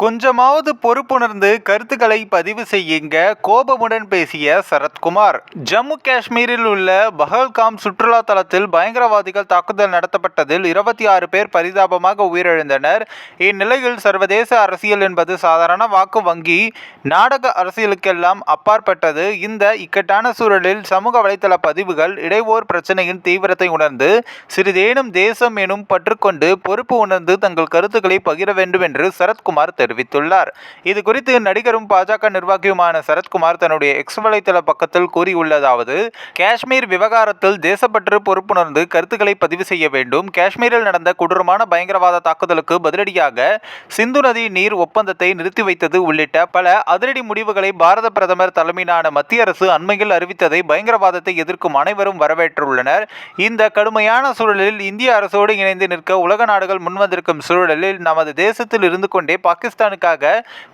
கொஞ்சமாவது பொறுப்புணர்ந்து கருத்துக்களை பதிவு செய்யுங்க. கோபமுடன் பேசிய சரத்குமார். ஜம்மு காஷ்மீரில் உள்ள பஹல்காம் சுற்றுலா தலத்தில் பயங்கரவாதிகள் தாக்குதல் நடத்தப்பட்டதில் இருபத்தி ஆறு பேர் பரிதாபமாக உயிரிழந்தனர். இந்நிலையில் சர்வதேச அரசியல் என்பது சாதாரண வாக்கு வங்கி. நாடக அரசியலுக்கெல்லாம் அப்பாற்பட்டது. இந்த இக்கட்டான சூழலில் சமூக வலைதள பதிவுகள் இடைவோர் பிரச்சனையின் தீவிரத்தை உணர்ந்து சிறிதேனும் தேசம் எனும் பற்றுக்கொண்டு பொறுப்பு உணர்ந்து தங்கள் கருத்துக்களை பகிர வேண்டும் என்று சரத்குமார் தெரிவித்துள்ளார். இது குறித்து நடிகரும் பாஜக நிர்வாகியுமான சரத்குமார் தன்னுடைய எக்ஸ் வலைதள பக்கத்தில் கூறியுள்ளதாவது காஷ்மீர் விவகாரத்தில் தேசப்பற்று பொறுப்புணர்ந்து கருத்துக்களை பதிவு செய்ய வேண்டும். காஷ்மீரில் நடந்த கொடூரமான பயங்கரவாத தாக்குதலுக்கு பதிலடியாக சிந்து நதி நீர் ஒப்பந்தத்தை நிறுத்தி வைத்தது உள்ளிட்ட பல அதிரடி முடிவுகளை பாரத பிரதமர் தலைமையிலான மத்திய அரசு அண்மையில் அறிவித்ததை பயங்கரவாதத்தை எதிர்க்கும் அனைவரும் வரவேற்றுள்ளனர். இந்த கடுமையான சூழலில் இந்திய அரசோடு இணைந்து நிற்க உலக நாடுகள் முன்வந்திருக்கும் சூழலில் நமது தேசத்தில் இருந்து கொண்டே பாகிஸ்தான் பாகிஸ்தானுக்காக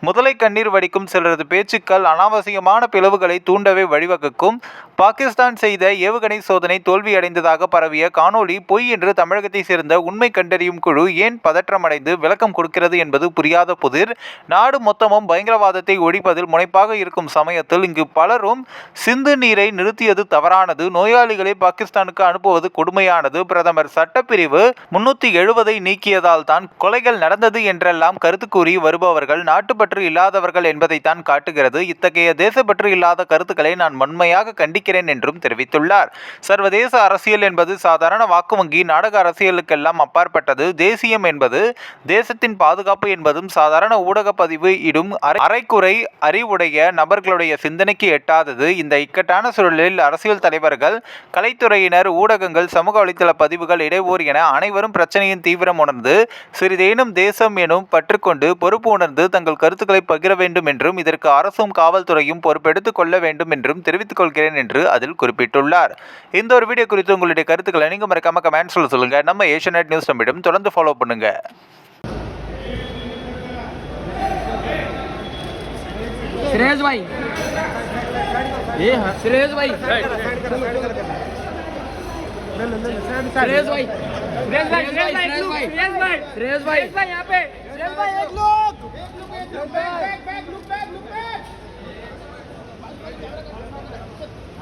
முதலை கண்ணீர் வடிக்கும் சிலரது பேச்சுக்கள் அனாவசியமான பிளவுகளை தூண்டவே வழிவகுக்கும். பாகிஸ்தான் செய்த ஏவுகணை சோதனை தோல்வியடைந்ததாக பரவிய காணொளி பொய் என்று தமிழகத்தை சேர்ந்த உண்மை கண்டறியும் குழு ஏன் பதற்றமடைந்து விளக்கம் கொடுக்கிறது என்பது புரியாத புதிர். நாடு மொத்தமும் பயங்கரவாதத்தை ஒழிப்பதில் முனைப்பாக இருக்கும் சமயத்தில் இங்கு பலரும் சிந்து நீரை நிறுத்தியது தவறானது. நோயாளிகளை பாகிஸ்தானுக்கு அனுப்புவது கொடுமையானது. பிரதமர் சட்டப்பிரிவு முன்னூத்தி எழுபதை நீக்கியதால் தான் கொலைகள் நடந்தது என்றெல்லாம் கருத்து கூறி வருபவர்கள் நாட்டுப்பற்று இல்லாதவர்கள் என்பதைத்தான் காட்டுகிறது. இத்தகைய தேசப்பற்று இல்லாத கருத்துக்களை நான் வன்மையாக கண்டிக்கிறேன் என்றும் தெரிவித்துள்ளார். சர்வதேச அரசியல் என்பது சாதாரண வாக்கு வங்கி நாடக அரசியலுக்கெல்லாம் அப்பாற்பட்டது. தேசியம் என்பது தேசத்தின் பாதுகாப்பு என்பதும் சாதாரண ஊடக பதிவு இடும் அரைக்குறை அறிவுடைய நபர்களுடைய சிந்தனைக்கு எட்டாதது. இந்த இக்கட்டான சூழலில் அரசியல் தலைவர்கள் கலைத்துறையினர் ஊடகங்கள் சமூக வலைத்தள பதிவுகள் இடைவோர் என அனைவரும் பிரச்சனையின் தீவிரம் உணர்ந்து சிறிதேனும் தேசம் எனும் பற்றுக்கொண்டு பொறுப்பு உணர்ந்து தங்கள் கருத்துக்களை பகிர வேண்டும் என்றும் இதற்கு அரசும் காவல்துறையும் பொறுப்பெடுத்துக் கொள்ள வேண்டும் என்றும் தெரிவித்துக் கொள்கிறேன் என்று அதில் குறிப்பிட்டுள்ளார் இந்த ஒரு வீடியோ குறித்து உங்களுடைய கருத்துக்களை நீங்க மறக்காம கமெண்ட்ஸ்ல சொல்லுங்க நம்ம ஏஷியநெட் நியூஸ் நம்மிடம் தொடர்ந்து ஃபாலோ பண்ணுங்க श्रेयस भाई ये हाँ श्रेयस भाई श्रेयस भाई श्रेयस भाई श्रेयस भाई श्रेयस भाई श्रेयस भाई श्रेयस भाई यहाँ पे चल भाई एक लोग! Back back look back look back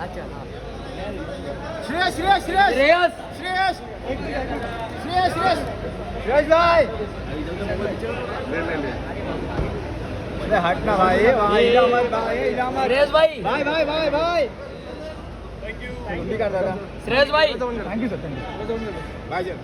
अच्छा हाँ। श्रेयस श्रेयस श्रेयस! श्रेयस! श्रेयस! श्रेयस श्रेयस! श्रेयस भाई! ले ले ले अरे हटना भाई वहाँ इलामत भाई इलामत श्रेयस भाई! भाई भाई भाई भाई! थैंक यू श्रेयस भाई! Thank you sir thank you भाई चल।